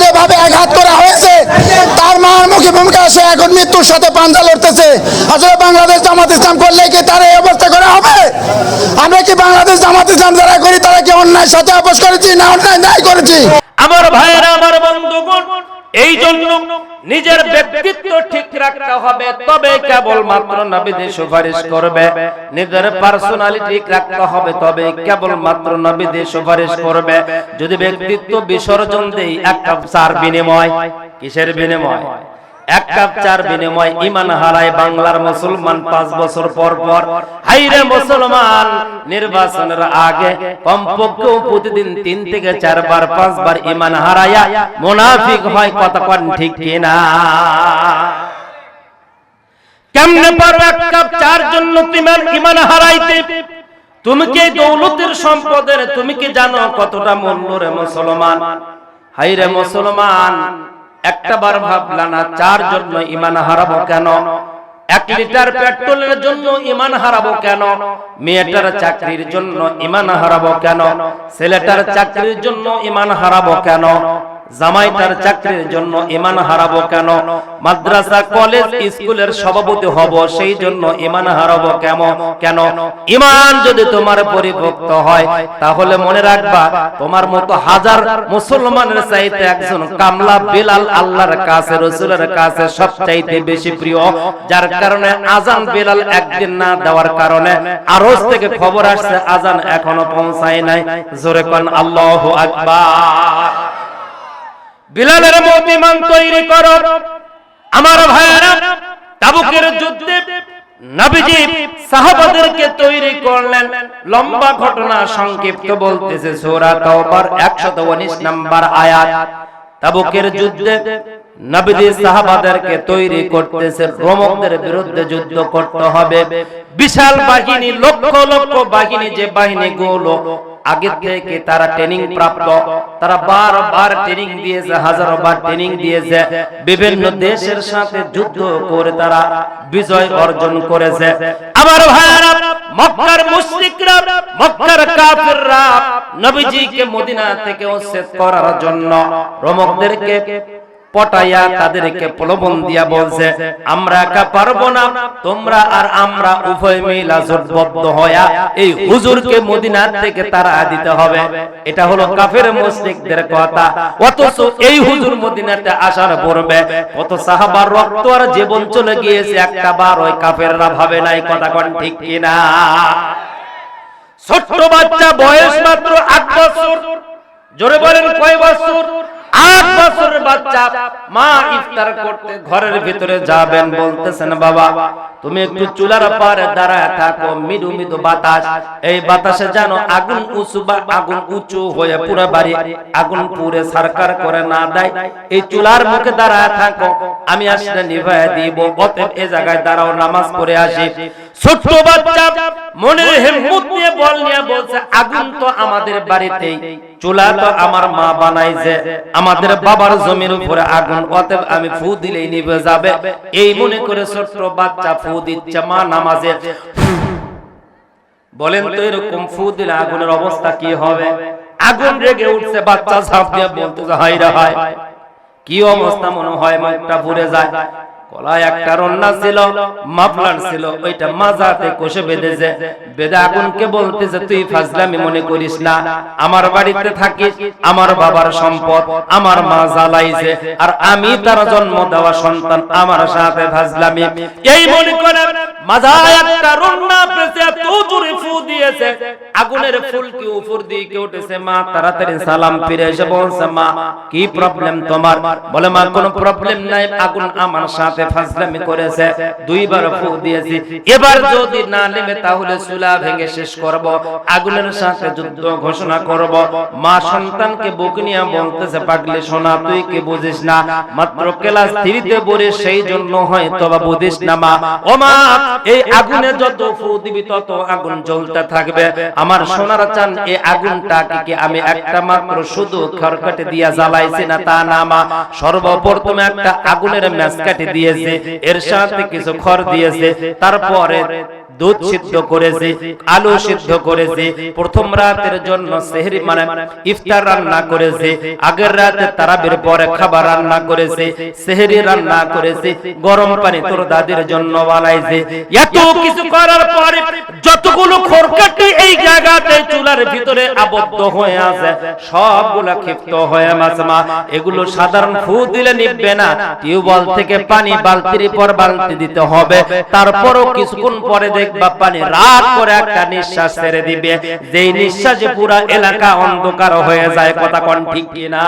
যেভাবে আঘাত করা হয়েছে, তার মার মুখে ভূমিকা সে এখন মৃত্যুর সাথে পাঞ্জা লড়তেছে। আসলে বাংলাদেশ জামাত ইসলাম করলে কি তার এই অবস্থা করা হবে? আমরা কি বাংলাদেশ জামাত ইসলাম যারা করি, তারা কি অন্যায় সাথে আপোষ করেছি না অন্যায় ন্যায় করেছি? আমার ভাইয়েরা নিজের ব্যক্তিত্ব ঠিক রাখতে হবে, তবে কেবল নবীদের সুপারিশ করবে। নিজের পার্সোনালিটি ঠিক রাখতে হবে, তবে কেবল নবীদের সুপারিশ করবে। যদি ব্যক্তিত্ব বিসর্জন দেই, একটা চার বিনিময়, কিসের বিনিময়? এক কাপ চার বিনিময় ইমান হারায় বাংলার মুসলমান পাঁচ বছর পর পর। হাইরে মুসলমান, নির্বাচনের আগে কমপক্ষে প্রতিদিন তিন থেকে চারবার, পাঁচবার ইমান হারায়া মুনাফিক হয় কতক্ষণ ঠিক কিনা? কেমনে পারো এক কাপ চার জন্য ইমান ইমান হারাইতে? তুমি কি দৌলতের সম্পদের, তুমি কি জানো কতটা মূল্য রে মুসলমান? হাইরে মুসলমান একটা বার ভাবলা না, চার জন্য ইমান হারাবো কেন? এক লিটার পেট্রোলের জন্য ইমান হারাবো কেন? মেয়েটার চাকরির জন্য ইমান হারাবো কেন? ছেলেটার চাকরির জন্য ইমান হারাবো কেন? জামাইটার চাকরির জন্য ইমান হারাবো কেন? মাদ্রাসা, কলেজ, স্কুলের সভাপতি হব, সেই জন্য ইমান হারাবো কেন? কেন? ইমান যদি তোমার পরিপক্ত হয়, তাহলে মনে রাখবা, তোমার মতো হাজার মুসলমানের চাইতে একজন কামলা বেলাল আল্লাহর কাছে, রসুলের কাছে সবচাইতে বেশি প্রিয়। যার কারণে আজান বেলাল একদিন না দেওয়ার কারণে আরজ থেকে খবর আসছে, আজান এখনও পৌঁছায় নাই। জোরে কোন, আল্লাহু আকবার। বিলালের মতিমান তৈরি করো। আমার ভাইয়েরা, তাবুকের যুদ্ধে নবীজি সাহাবাদেরকে তৈরি করলেন। লম্বা ঘটনা সংক্ষিপ্ত বলতেছে সূরা তাওবার 119 নাম্বার আয়াত। তাবুকের যুদ্ধে নবীজি সাহাবাদেরকে তৈরি করতেছে, রোমকদের বিরুদ্ধে যুদ্ধ করতে হবে। বিশাল বাহিনী, লক্ষ লক্ষ বাহিনী যে বাহিনী গুলো আগে থেকে তারা ট্রেনিং প্রাপ্ত তারা বারবার ট্রেনিং দিয়েছে হাজারো বার ট্রেনিং দিয়েছে বিভিন্ন দেশের সাথে যুদ্ধ করে তারা বিজয় অর্জন করেছে। আমার ভাইয়ারা মক্কার মুশরিকরা মক্কার কাফিররা নবীজিকে মদিনা থেকে উচ্ছেদ করার জন্য রোমকদেরকে পটাইয়া তাদেরকে প্রলোভন দিয়া বলছে, আমরা একা পারব না, তোমরা আর আমরা উভয় মিলা জোটবদ্ধ হয়া এই হুজুরকে মদিনার থেকে তারা দিতে হবে। এটা হলো কাফের মুশরিকদের কথা। অথচ এই হুজুর মদিনাতে আসার পূর্বে কত সাহাবার রক্ত আর জীবন চলে গিয়েছে, একটা বার ওই কাফেররা ভাবে নাই কথা কোন ঠিক কিনা। ছোট্ট বাচ্চা, বয়স মাত্র আট বছর, জোরে বলেন কয় বছর? আট বছরের বাচ্চা, মা ইফতার করতে ঘরের ভিতরে যাবেন, বলতেছেন, বাবা, তুমি একটু চুলার পারে দাঁড়ায় থাকো, মৃদু মৃদু বাতাস। এই বাতাসে যেন আগুন উঁচু বা আগুন উঁচু হয়ে পুরো বাড়ি আগুন পুরে সরকার করে না দেয়। এই চুলার মুখে দাঁড়ায় থাকো, আমি আসলে নিভায় দিব, অতএব এই জায়গায় দাঁড়াও, নামাজ পড়ে আসি। ছোট্ট বাচ্চা মনের হিম্মত নিয়ে বল নিয়ে বলছে, আগুন তো আমাদের বাড়িতেই, চুলা তো আমার মা বানাইছে, আমাদের বাবার জমির উপরে আগুন, অতএব আমি ফু দিলেই নিভে যাবে। এই মনে করে ছোট্ট বাচ্চা ফু দিচ্ছে, মা নামাজে। বলেন তো এরকম ফু দিলে আগুনের অবস্থা কি হবে? আগুন রেগে উঠছে, বাচ্চা ঝাঁপ দিয়ে বলতেছে হাই রে হাই কি অবস্থা মনে হয় মুখটা পুড়ে যায়। গলায় একটা রন্না ছিল, মাফলার ছিল, ওইটা মাজাতে কষে বেঁধেছে। বেদে আগুনকে বলতেছে, তুই ফাজলামি মনে করিস না, আমার বাড়িতে থাকিস, আমার বাবার সম্পদ, আমার মা জ্বালাইছে, আর আমি তার জন্ম দেওয়া সন্তান, আমার সাথে ফাজলামি। এই মনে করে মাজায় একটা রন্না পেছে জোরে ফু দিয়েছে। আগুনের ফুল কি উপর উঠেছে, মা, তাড়াতাড়ি সালাম ফিরে এসে বলছে, মা, কি প্রবলেম তোমার? বলে, মা, কোনো প্রবলেম নাই, আগুন আমার সাথে ফাজলামি করেছে দুইবার ফু দিয়েছি। এবার যদি না নেমে তাহলে চুলা ভেঙে শেষ করব আগুনের সাথে যুদ্ধ ঘোষণা করব। মা সন্তানকে বুক নিয়ে বলতেছে পাগলি সোনা তুই কি বুঝিস না? মাত্র ক্লাস থ্রিতে পড়ে সেই জন্য হয়তো বা বুঝিস না মা? ও মা এই আগুনে যত ফু দিবি তত আগুন জ্বলতে থাকবে। আমার সোনার চান এই আগুনটাকে কি আমি একটা মাত্র শুধু খড়কাটে দিয়া জ্বালাইছি না তা না মা সর্বপ্রথমে একটা আগুনের ম্যাচ কাটে দিয়েছে এর সাথে কিছু খড় দিয়েছে তারপরে দুধ সিদ্ধ করেছে আলু সিদ্ধ করেছে প্রথম রাতের জন্য সেহরি মানে ইফতার রান্না করেছে আগের রাতে তারাবির পরে খাবার রান্না করেছে সেহরি রান্না করেছে গরম পানি তোর দাদির জন্য বানাইছে এত কিছু করার পরে যতগুলো খড়কাটি এই জায়গাতে চুলার ভিতরে আবদ্ধ হয়ে আছে। সবগুলা ক্ষিপ্ত হয়ে মাসমা এগুলো সাধারণ ফু দিলে নিবে না। টিউবওয়েল থেকে পানি বালতির পর বালতি দিতে হবে। তারপরও কিছুক্ষণ পরে দেখবা পানি রাত করে একটা নিঃশ্বাস ছেড়ে দিবে। যেই নিঃশ্বাসে পুরা এলাকা অন্ধকার হয়ে যায় কথা কোন ঠিক কিনা।